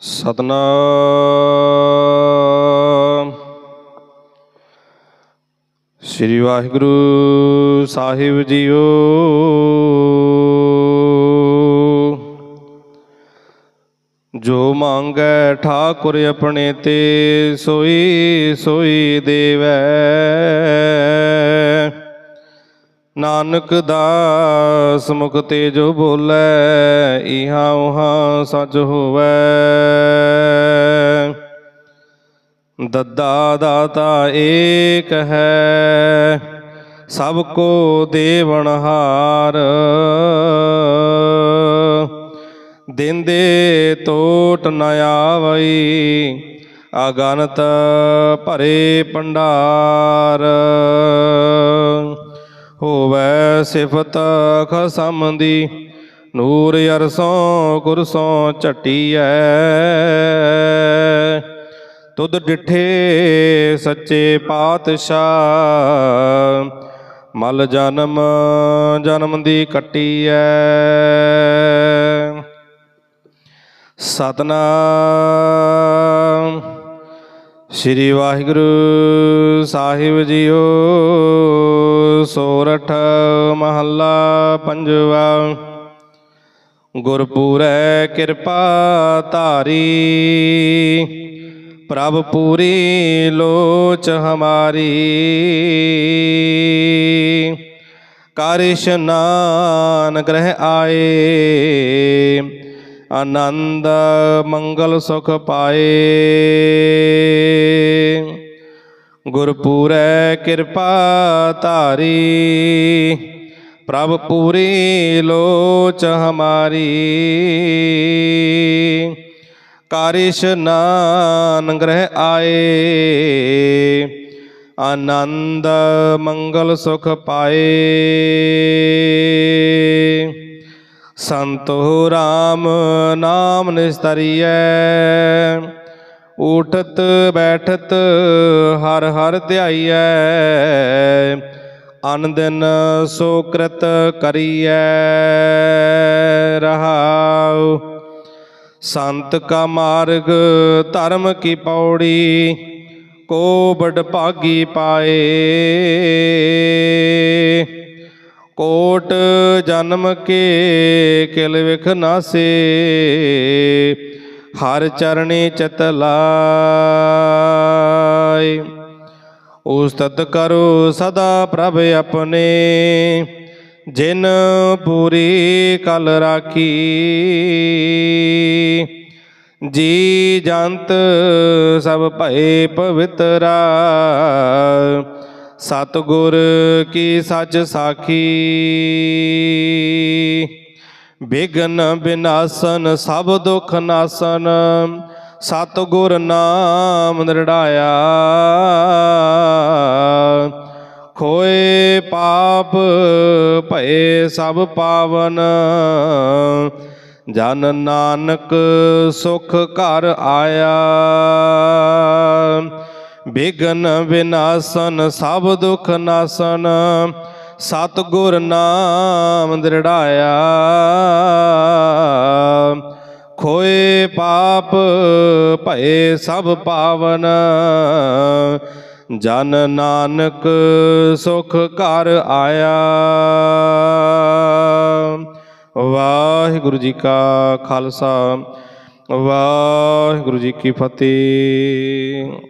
ਸਤਨਾਮ। ਸ੍ਰੀ ਵਾਹਿਗੁਰੂ ਸਾਹਿਬ ਜੀਓ। ਜੋ ਮੰਗੈ ਠਾਕੁਰ ਆਪਣੇ ਤੇ ਸੋਈ ਸੋਈ ਦੇਵੈ। ਨਾਨਕ ਦਾਸ, ਮੁਖ ਤੇ ਜੋ ਬੋਲੇ, ਇਹਾਂ ਉਹਾਂ ਸੱਚ ਹੋਵੇ। ਦੱਦਾ ਦਾਤਾ ਏਕ ਹੈ, ਸਭ ਕੋ ਦੇਵਨਹਾਰ ਦਿੰਦੇ ਟੋਟ ਨ ਆਵਈ, ਅਗਨਤ ਭਰੇ ਭੰਡਾਰ ਹੋਵੇ ਸਿਫਤ ਖਸਮ ਦੀ ਨੂਰ ਅਰਸੋਂ ਕੁਰਸੋਂ ਝਟੀਐ। ਤੁਧ ਡਿਠੇ ਸੱਚੇ ਪਾਤਸ਼ਾਹ, ਮਲ ਜਨਮ ਜਨਮ ਦੀ ਕੱਟੀਐ। ਸਤਨਾਮ, ਸ੍ਰੀ ਵਾਹਿਗੁਰੂ ਸਾਹਿਬ ਜੀਓ। ਸੋਰਠ ਮਹੱਲਾ ਪੰਜਵਾ। ਗੁਰਪੂਰੈ ਕਿਰਪਾ ਧਾਰੀ। ਪ੍ਰਭ ਪੂਰੀ ਲੋਚ ਹਮਾਰੀ। ਕਰ ਇਸ਼ਨਾਨ ਗ੍ਰਹਿ ਆਏ। ਆਨੰਦ ਮੰਗਲ ਸੁਖ ਪਾਏ। ਗੁਰਪੂਰੈ ਕਿਰਪਾ ਧਾਰੀ, ਪ੍ਰਭ ਪੂਰੀ ਲੋਚ ਹਮਾਰੀ। ਕਾਰਿਸ਼ ਨਾਨ ਗ੍ਰਹਿ ਆਏ, ਆਨੰਦ ਮੰਗਲ ਸੁਖ ਪਾਏ। ਸੰਤੋ RAM ਨਾਮ ਨਿਸਤਰੀਐ ਉਠਤ ਬੈਠਤ ਹਰ ਹਰ ਧਿਆਈਐ ਅਨ ਦਿਨ ਸੋ ਕ੍ਰਿਤ ਕਰੀਐ, ਰਹਾਉ। ਸੰਤ ਕਾ ਮਾਰਗ ਧਰਮ ਕੀ ਪੌੜੀ, ਕੋ ਬੜ ਭਾਗੀ ਪਾਏ। ਕੋਟ ਜਨਮ ਕੇ ਕਿਲ ਵਿਖ ਨਾਸੇ ਹਰ ਚਰਣੀ ਚਿਤ ਲਾਇ। ਉਸਤਤ ਕਰੋ ਸਦਾ ਪ੍ਰਭ ਆਪਣੇ। ਜਿਨ ਪੂਰੀ ਕਲ ਰਾਖੀ। ਜੀ ਜੰਤ ਸਭ ਭਏ ਪਵਿੱਤਰਾ ਸਤਗੁਰ ਕੀ ਸੱਚ ਸਾਖੀ। ਬਿਗਨ ਬਿਨਾਸਨ, ਸਭ ਦੁਖ ਨਾਸਨ। ਸਤਗੁਰ ਨਾਮ ਨਿਰੜਾਇਆ। ਖੋਏ ਪਾਪ, ਭਏ ਸਭ ਪਾਵਨ। ਜਨ ਨਾਨਕ ਸੁਖ ਘਰ ਆਇਆ। ਬਿਗਨ ਵਿਨਾਸਨ ਸਭ ਦੁਖ ਨਾਸਨ। ਸਤਗੁਰ ਨਾਮ ਦ੍ਰਿੜਾਇਆ। ਖੋਏ ਪਾਪ ਭਏ ਸਭ ਪਾਵਨ। ਜਨ ਨਾਨਕ ਸੁਖ ਘਰ ਆਇਆ। ਵਾਹਿਗੁਰੂ ਜੀ ਕਾ ਖਾਲਸਾ। ਵਾਹਿਗੁਰੂ ਜੀ ਕੀ ਫਤਿਹ।